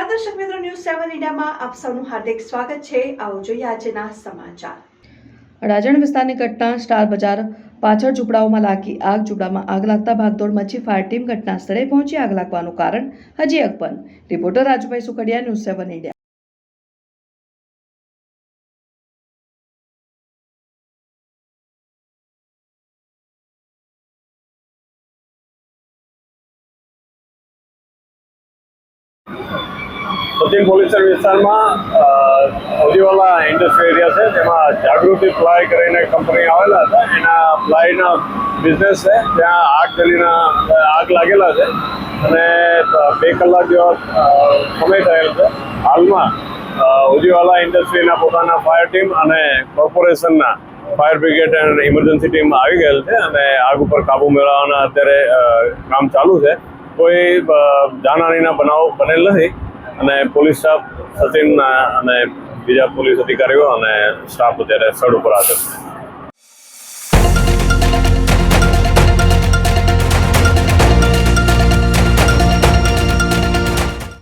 ન્યૂઝમાં આપ સૌનું હાર્દિક સ્વાગત છે. આવો જોઈએ આજના સમાચાર. અડાજણ વિસ્તારની ઘટના સ્ટાર બજાર પાછળ ઝૂંપડાઓમાં લાગી આગ. ઝૂંપડામાં આગ લાગતા ભાગદોડ મચી ફાયર ટીમ ઘટના સ્થળે પહોંચી આગ લાગવાનું કારણ હજી અકબંધ. Reporter Rajubhai Sukhadia news seven India Sachin police વિસ્તારમાં અવજીવાલા ઇન્ડસ્ટ્રી એરિયા છે તેમાં જાગૃતિ ફ્લાય કરીને કંપની આવેલા હતા. એના ફ્લાયના બિઝનેસ છે. ત્યાં આગ ગલીના આગ લાગેલા છે. અને બે કલાક જેવા સમય થયેલ છે. હાલમાં ઉજીવાલા ઇન્ડસ્ટ્રીના પોતાના ફાયર ટીમ અને કોર્પોરેશનના fire brigade and emergency team આવી ગયેલ છે અને આગ ઉપર કાબુ મેળવવાના અત્યારે કામ ચાલુ છે. કોઈ જાનહાનીના બનાવ બનેલ નથી. અને પોલીસ સ્ટાફ સચિન અને બીજા પોલીસ અધિકારીઓ અને સ્ટાફ અત્યારે સ્થળ ઉપર હાજર છે.